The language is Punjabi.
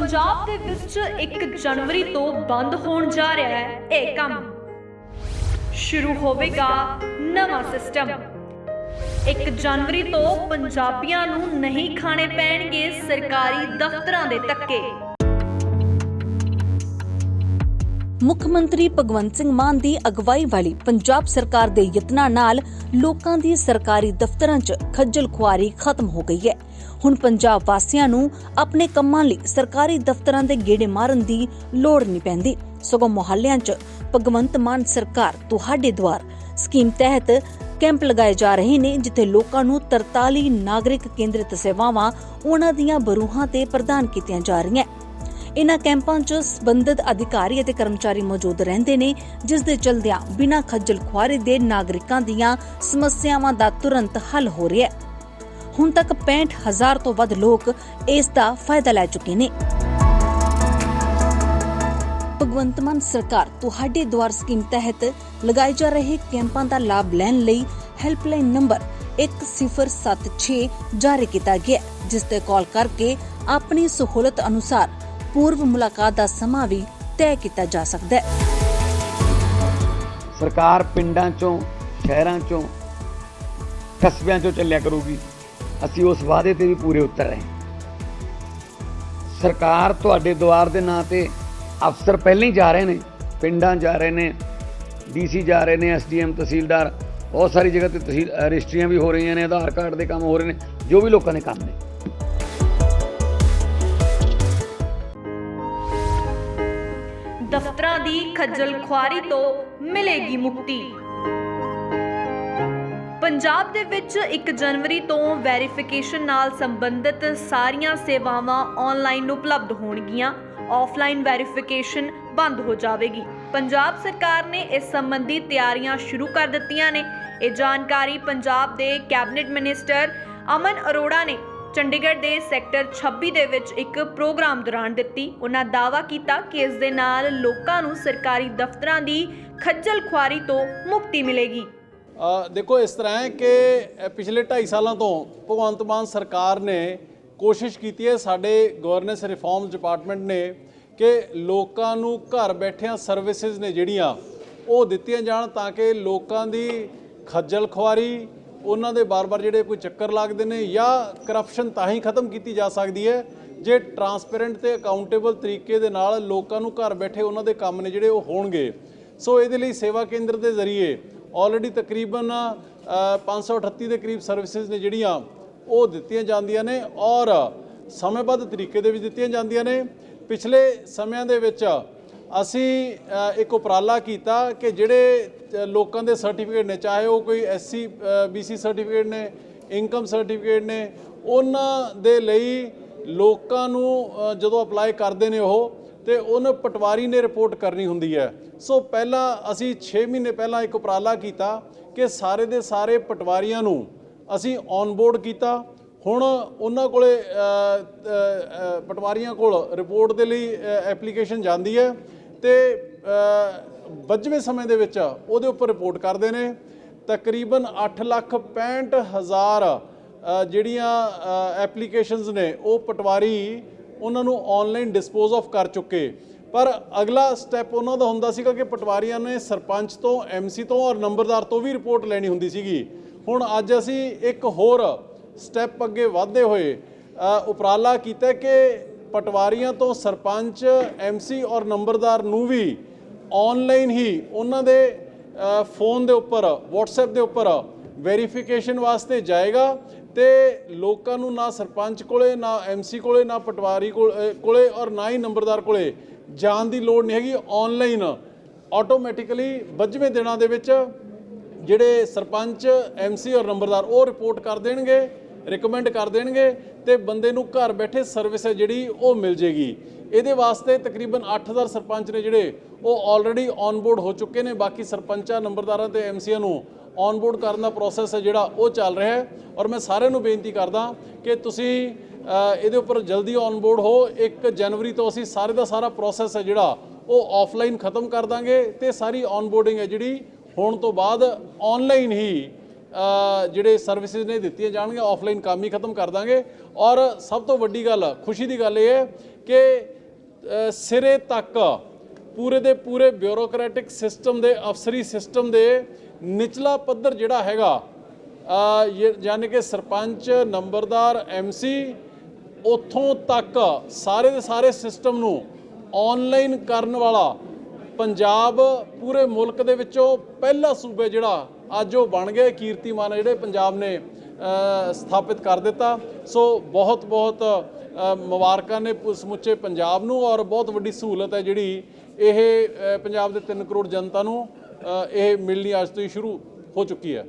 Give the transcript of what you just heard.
ਪੰਜਾਬ ਦੇ ਵਿੱਚ 1 ਜਨਵਰੀ ਤੋਂ ਬੰਦ ਹੋਣ ਜਾ ਰਿਹਾ ਹੈ ਇਹ ਕੰਮ। ਸ਼ੁਰੂ ਹੋਵੇਗਾ ਨਵਾਂ ਸਿਸਟਮ। 1 ਜਨਵਰੀ ਤੋਂ ਪੰਜਾਬੀਆਂ ਨੂੰ ਨਹੀਂ ਖਾਣੇ ਪੈਣਗੇ ਸਰਕਾਰੀ ਦਫ਼ਤਰਾਂ ਦੇ ਧੱਕੇ। ਮੁੱਖ ਮੰਤਰੀ ਭਗਵੰਤ ਸਿੰਘ ਮਾਨ ਦੀ ਅਗਵਾਈ ਵਾਲੀ ਪੰਜਾਬ ਸਰਕਾਰ ਦੇ ਯਤਨਾਂ ਨਾਲ ਲੋਕਾਂ ਦੀ ਸਰਕਾਰੀ ਦਫ਼ਤਰਾਂ 'ਚ ਖੱਜਲ ਖੁਆਰੀ ਖਤਮ ਹੋ ਗਈ ਹੈ। ਹੁਣ ਪੰਜਾਬ ਵਾਸੀਆਂ ਨੂੰ ਆਪਣੇ ਕੰਮਾਂ ਲਈ ਸਰਕਾਰੀ ਦਫ਼ਤਰਾਂ ਦੇ ਗੇੜੇ ਮਾਰਨ ਦੀ ਲੋੜ ਨਹੀਂ ਪੈਂਦੀ। ਸਗੋਂ ਮੁਹੱਲਿਆਂ 'ਚ ਭਗਵੰਤ ਮਾਨ ਸਰਕਾਰ ਤੁਹਾਡੇ ਦੁਆਰ ਸਕੀਮ ਤਹਿਤ ਕੈਂਪ ਲਗਾਏ ਜਾ ਰਹੇ ਨੇ, ਜਿੱਥੇ ਲੋਕਾਂ ਨੂੰ 43 ਨਾਗਰਿਕ ਕੇਂਦਰਿਤ ਸੇਵਾਵਾਂ ਉਹਨਾਂ ਦੀਆਂ ਬਰੂਹਾਂ ਤੇ ਪ੍ਰਦਾਨ ਕੀਤੀਆਂ ਜਾ ਰਹੀਆਂ। ਇਨ੍ਹਾਂ ਕੈਂਪਾਂ 'ਚ ਸਬੰਧਤ ਅਧਿਕਾਰੀ ਅਤੇ ਕਰਮਚਾਰੀ ਮੌਜੂਦ ਰਹਿੰਦੇ ਨੇ, ਜਿਸ ਦੇ ਚਲਦਿਆਂ ਬਿਨਾਂ ਖੱਜਲ ਖੁਆਰੇ ਦੇ ਨਾਗਰਿਕਾਂ ਦੀਆਂ ਸਮੱਸਿਆਵਾਂ ਦਾ ਤੁਰੰਤ ਹੱਲ ਹੋ ਰਿਹਾ ਹੈ। ਹੁਣ ਤੱਕ 65000 ਤੋਂ ਵੱਧ ਲੋਕ ਇਸ ਦਾ ਫਾਇਦਾ ਲੈ ਚੁੱਕੇ ਨੇ। ਭਗਵੰਤ ਮਾਨ ਸਰਕਾਰ ਤੁਹਾਡੇ ਦੁਆਰ ਸਕੀਮ ਤਹਿਤ ਲਗਾਏ ਜਾ ਰਹੇ ਕੈਂਪਾਂ ਦਾ ਲਾਭ ਲੈਣ ਲਈ ਹੈਲਪਲਾਈਨ ਨੰਬਰ 1076 ਜਾਰੀ ਕੀਤਾ ਗਿਆ, ਜਿਸ ਤੇ ਕਾਲ ਕਰਕੇ ਆਪਣੀ ਸਹੂਲਤ ਅਨੁਸਾਰ ਪੂਰਵ ਮੁਲਾਕਾਤ ਦਾ ਸਮਾਂ ਵੀ ਤੈਅ ਕੀਤਾ ਜਾ ਸਕਦਾ ਹੈ। ਸਰਕਾਰ ਪਿੰਡਾਂ ਚੋਂ, ਸ਼ਹਿਰਾਂ ਚੋਂ, ਕਸਬਿਆਂ ਚੋਂ ਚੱਲਿਆ ਕਰੂਗੀ। ਅਸੀਂ ਉਸ ਵਾਅਦੇ ਤੇ ਵੀ ਪੂਰੇ ਉਤਰ ਰਹੇ। ਸਰਕਾਰ ਤੁਹਾਡੇ ਦੁਆਰ ਦੇ ਨਾਂ ਤੇ ਅਫਸਰ ਪਹਿਲਾਂ ਹੀ ਜਾ ਰਹੇ ਨੇ, ਪਿੰਡਾਂ ਜਾ ਰਹੇ ਨੇ, ਡੀਸੀ ਜਾ ਰਹੇ ਨੇ, ਐਸਡੀਐਮ, ਤਹਿਸੀਲਦਾਰ, ਬਹੁਤ ਸਾਰੀ ਜਗ੍ਹਾ ਤੇ ਤਹਿਸੀਲ ਰਜਿਸਟਰੀਆਂ ਵੀ ਹੋ ਰਹੀਆਂ ਨੇ, ਆਧਾਰ ਕਾਰਡ ਦੇ ਕੰਮ ਹੋ ਰਹੇ ਨੇ, ਜੋ ਵੀ ਲੋਕਾਂ ਦੇ ਕੰਮ ਨੇ। ਦਫ਼ਤਰਾਂ ਦੀ ਖੱਜਲ ਖੁਆਰੀ ਤੋਂ ਮਿਲੇਗੀ ਮੁਕਤੀ। ਪੰਜਾਬ ਦੇ ਵਿੱਚ 1 ਜਨਵਰੀ ਤੋਂ ਵੈਰੀਫਿਕੇਸ਼ਨ ਨਾਲ ਸੰਬੰਧਿਤ ਸਾਰੀਆਂ ਸੇਵਾਵਾਂ ਆਨਲਾਈਨ ਉਪਲਬਧ ਹੋਣਗੀਆਂ। ਆਫਲਾਈਨ ਵੈਰੀਫਿਕੇਸ਼ਨ ਬੰਦ ਹੋ ਜਾਵੇਗੀ। ਪੰਜਾਬ ਸਰਕਾਰ ਨੇ ਇਸ ਸੰਬੰਧੀ ਤਿਆਰੀਆਂ ਸ਼ੁਰੂ ਕਰ ਦਿੱਤੀਆਂ ਨੇ। ਇਹ ਜਾਣਕਾਰੀ ਪੰਜਾਬ ਦੇ ਕੈਬਨਿਟ ਮਿਨਿਸਟਰ ਅਮਨ ਅਰੋੜਾ ਨੇ ਚੰਡੀਗੜ੍ਹ ਦੇ ਸੈਕਟਰ 26 ਦੇ ਵਿੱਚ ਇੱਕ ਪ੍ਰੋਗਰਾਮ ਦੌਰਾਨ ਦਿੱਤੀ। ਉਹਨਾਂ ਦਾਅਵਾ ਕੀਤਾ ਕਿ ਇਸ ਦੇ ਨਾਲ ਲੋਕਾਂ ਨੂੰ ਸਰਕਾਰੀ ਦਫ਼ਤਰਾਂ ਦੀ ਖੱਜਲ ਖੁਆਰੀ ਤੋਂ ਮੁਕਤੀ ਮਿਲੇਗੀ। ਦੇਖੋ, ਇਸ ਤਰ੍ਹਾਂ ਹੈ ਕਿ ਪਿਛਲੇ 2.5 ਸਾਲਾਂ ਤੋਂ ਭਗਵੰਤ ਮਾਨ ਸਰਕਾਰ ਨੇ ਕੋਸ਼ਿਸ਼ ਕੀਤੀ ਹੈ, ਸਾਡੇ ਗਵਰਨੈਂਸ ਰਿਫਾਰਮ ਡਿਪਾਰਟਮੈਂਟ ਨੇ, ਕਿ ਲੋਕਾਂ ਨੂੰ ਘਰ ਬੈਠਿਆਂ ਸਰਵਿਸਿਜ਼ ਨੇ ਜਿਹੜੀਆਂ, ਉਹ ਦਿੱਤੀਆਂ ਜਾਣ ਤਾਂ ਕਿ ਲੋਕਾਂ ਦੀ ਖੱਜਲ ਖੁਆਰੀ, ਉਹਨਾਂ ਦੇ ਬਾਰ-ਬਾਰ ਜਿਹੜੇ ਕੋਈ ਚੱਕਰ ਲੱਗਦੇ ਨੇ ਜਾਂ ਕਰਪਸ਼ਨ ਤਾਂ ਹੀ ਖਤਮ ਕੀਤੀ ਜਾ ਸਕਦੀ ਹੈ, ਜੇ ਟਰਾਂਸਪੇਰੈਂਟ ਤੇ ਅਕਾਊਂਟੇਬਲ ਤਰੀਕੇ ਦੇ ਨਾਲ ਲੋਕਾਂ ਨੂੰ ਘਰ ਬੈਠੇ ਉਹਨਾਂ ਦੇ ਕੰਮ ਨੇ ਜਿਹੜੇ ਉਹ ਹੋਣਗੇ। ਸੋ ਇਹਦੇ ਲਈ ਸੇਵਾ ਕੇਂਦਰ ਦੇ ਜ਼ਰੀਏ ਆਲਰੇਡੀ ਤਕਰੀਬਨ ਅ, 538 ਦੇ ਕਰੀਬ ਸਰਵਿਸਿਜ਼ ਨੇ ਜਿਹੜੀਆਂ ਉਹ ਦਿੱਤੀਆਂ ਜਾਂਦੀਆਂ ਨੇ ਔਰ ਸਮੇਂਬੱਧ ਤਰੀਕੇ ਦੇ ਵਿੱਚ ਦਿੱਤੀਆਂ ਜਾਂਦੀਆਂ ਨੇ। ਪਿਛਲੇ ਸਮਿਆਂ ਦੇ ਵਿੱਚ ਅਸੀਂ ਇੱਕ ਉਪਰਾਲਾ ਕੀਤਾ ਕਿ ਜਿਹੜੇ ਲੋਕਾਂ ਦੇ ਸਰਟੀਫਿਕੇਟ ਨੇ ਚਾਹੇ ਉਹ ਕੋਈ ਐਸਸੀ ਬੀਸੀ ਸਰਟੀਫਿਕੇਟ ਨੇ ਇਨਕਮ ਸਰਟੀਫਿਕੇਟ ਨੇ ਉਹਨਾਂ ਦੇ ਲਈ ਲੋਕਾਂ ਨੂੰ ਜਦੋਂ ਅਪਲਾਈ ਕਰਦੇ ਨੇ ਉਹ, ਤੇ ਉਹਨੂੰ ਪਟਵਾਰੀ ਨੇ ਰਿਪੋਰਟ ਕਰਨੀ ਹੁੰਦੀ ਹੈ। ਸੋ ਪਹਿਲਾਂ ਅਸੀਂ 6 ਮਹੀਨੇ ਪਹਿਲਾਂ ਇੱਕ ਉਪਰਾਲਾ ਕੀਤਾ ਕਿ ਸਾਰੇ ਦੇ ਸਾਰੇ ਪਟਵਾਰੀਆਂ ਨੂੰ ਅਸੀਂ ਔਨਬੋਰਡ ਕੀਤਾ। ਹੁਣ ਉਹਨਾਂ ਕੋਲੇ ਪਟਵਾਰੀਆਂ ਕੋਲ ਰਿਪੋਰਟ ਦੇ ਲਈ ਐਪਲੀਕੇਸ਼ਨ ਜਾਂਦੀ ਹੈ ਤੇ ਵੱਜਵੇਂ ਸਮੇਂ ਦੇ ਵਿੱਚ ਉਹਦੇ ਉੱਪਰ ਰਿਪੋਰਟ ਕਰਦੇ ਨੇ। ਤਕਰੀਬਨ 8 ਲੱਖ 65 ਹਜ਼ਾਰ ਜਿਹੜੀਆਂ ਐਪਲੀਕੇਸ਼ਨਸ ਨੇ, ਉਹ ਪਟਵਾਰੀ ਉਹਨਾਂ ਨੂੰ ਆਨਲਾਈਨ ਡਿਸਪੋਜ਼ ਆਫ ਕਰ ਚੁੱਕੇ। ਪਰ ਅਗਲਾ ਸਟੈਪ ਉਹਨਾਂ ਦਾ ਹੁੰਦਾ ਸੀਗਾ ਕਿ ਪਟਵਾਰੀਆਂ ਨੇ ਸਰਪੰਚ ਤੋਂ ਐਮਸੀ ਤੋਂ ਔਰ ਨੰਬਰਦਾਰ ਤੋਂ ਵੀ ਰਿਪੋਰਟ ਲੈਣੀ ਹੁੰਦੀ ਸੀਗੀ। ਹੁਣ ਅੱਜ ਅਸੀਂ ਇੱਕ ਹੋਰ ਸਟੈਪ ਅੱਗੇ ਵਧਦੇ ਹੋਏ ਉਪਰਾਲਾ ਕੀਤਾ ਕਿ ਪਟਵਾਰੀਆਂ ਤੋਂ ਸਰਪੰਚ ਐਮਸੀ ਔਰ ਨੰਬਰਦਾਰ ਨੂੰ ਵੀ ਆਨਲਾਈਨ ਹੀ ਉਹਨਾਂ ਦੇ ਫੋਨ ਦੇ ਉੱਪਰ, WhatsApp ਦੇ ਉੱਪਰ ਵੈਰੀਫਿਕੇਸ਼ਨ ਵਾਸਤੇ ਜਾਏਗਾ। ਤੇ ਲੋਕਾਂ ਨੂੰ ਨਾ ਸਰਪੰਚ ਕੋਲੇ ਨਾ ਐਮਸੀ ਕੋਲੇ ਨਾ ਪਟਵਾਰੀ ਕੋਲ- ਅ, ਕੋਲੇ ਔਰ ਨਾ ਹੀ ਨੰਬਰਦਾਰ ਕੋਲੇ ਜਾਣ ਦੀ ਲੋੜ ਨਹੀਂ ਹੈਗੀ। ਆਨਲਾਈਨ ਆਟੋਮੈਟਿਕਲੀ ਵੱਜਵੇਂ ਦਿਨਾਂ ਦੇ ਵਿੱਚ ਜਿਹੜੇ ਸਰਪੰਚ ਐਮਸੀ ਔਰ ਨੰਬਰਦਾਰ ਉਹ ਰਿਪੋਰਟ ਕਰ ਦੇਣਗੇ ਰეკਮੈਂਡ ਕਰ ਦੇਣਗੇ ਤੇ ਬੰਦੇ ਨੂੰ ਘਰ ਬੈਠੇ ਸਰਵਿਸ ਹੈ ਜਿਹੜੀ ਉਹ ਮਿਲ ਜੇਗੀ। ਇਹਦੇ ਵਾਸਤੇ ਤਕਰੀਬਨ 8000 ਸਰਪੰਚ ਨੇ ਜਿਹੜੇ ਉਹ ਆਲਰੇਡੀ ਔਨਬੋਰਡ ਹੋ ਚੁੱਕੇ ਨੇ। ਬਾਕੀ ਸਰਪੰਚਾਂ ਨੰਬਰਦਾਰਾਂ ਤੇ ਐਮਸੀਆਂ ਨੂੰ ਔਨਬੋਰਡ ਕਰਨ ਦਾ ਪ੍ਰੋਸੈਸ ਹੈ ਜਿਹੜਾ ਉਹ ਚੱਲ ਰਿਹਾ ਹੈ ਔਰ ਮੈਂ ਸਾਰਿਆਂ ਨੂੰ ਬੇਨਤੀ ਕਰਦਾ ਕਿ ਤੁਸੀਂ ਇਹਦੇ ਉੱਪਰ ਜਲਦੀ ਔਨਬੋਰਡ ਹੋ। 1 ਜਨਵਰੀ ਤੋਂ ਅਸੀਂ ਸਾਰੇ ਦਾ ਸਾਰਾ ਪ੍ਰੋਸੈਸ ਹੈ ਜਿਹੜਾ ਉਹ ਆਫਲਾਈਨ ਖਤਮ ਕਰ ਦਾਂਗੇ ਤੇ ਸਾਰੀ ਔਨਬੋਰਡਿੰਗ ਹੈ ਜਿਹੜੀ ਹੋਣ ਤੋਂ ਬਾਅਦ ਆਨਲਾਈਨ ਹੀ ਜਿਹੜੇ ਸਰਵਿਸਿਜ਼ ਨੇ ਦਿੱਤੀਆਂ ਜਾਣਗੀਆਂ ਆਫਲਾਈਨ ਕੰਮ ਹੀ ਖਤਮ ਕਰ ਦਾਂਗੇ। ਔਰ ਸਭ ਤੋਂ ਵੱਡੀ ਗੱਲ, ਖੁਸ਼ੀ ਦੀ ਗੱਲ ਇਹ ਹੈ ਕਿ ਸਿਰੇ ਤੱਕ ਪੂਰੇ ਦੇ ਪੂਰੇ ਬਿਊਰੋਕ੍ਰੈਟਿਕ ਸਿਸਟਮ ਦੇ, ਅਫਸਰੀ ਸਿਸਟਮ ਦੇ ਨਿਚਲਾ ਪੱਧਰ ਜਿਹੜਾ ਹੈਗਾ ਯਾਨੀ ਕਿ ਸਰਪੰਚ, ਨੰਬਰਦਾਰ ਐਮਸੀ ਉੱਥੋਂ ਤੱਕ ਸਾਰੇ ਦੇ ਸਾਰੇ ਸਿਸਟਮ ਨੂੰ ਆਨਲਾਈਨ ਕਰਨ ਵਾਲਾ ਪੰਜਾਬ ਪੂਰੇ ਮੁਲਕ ਦੇ ਵਿੱਚੋਂ ਪਹਿਲਾ ਸੂਬੇ ਜਿਹੜਾ ਅੱਜ ਉਹ ਬਣ ਗਿਆ, ਕੀਰਤੀਮਾਨ ਜਿਹੜੇ ਪੰਜਾਬ ਨੇ ਸਥਾਪਿਤ ਕਰ ਦਿੱਤਾ। ਸੋ ਬਹੁਤ ਬਹੁਤ ਮੁਬਾਰਕਾਂ ਨੇ ਪ- ਸਮੁੱਚੇ ਪੰਜਾਬ ਨੂੰ ਔਰ ਬਹੁਤ ਵੱਡੀ ਸਹੂਲਤ ਹੈ ਜਿਹੜੀ ਇਹ ਪੰਜਾਬ ਦੇ 3 ਕਰੋੜ ਜਨਤਾ ਨੂੰ। ਇਹ ਮਿਲਣੀ ਅੱਜ ਤੋਂ ਹੀ ਸ਼ੁਰੂ ਹੋ ਚੁੱਕੀ ਹੈ।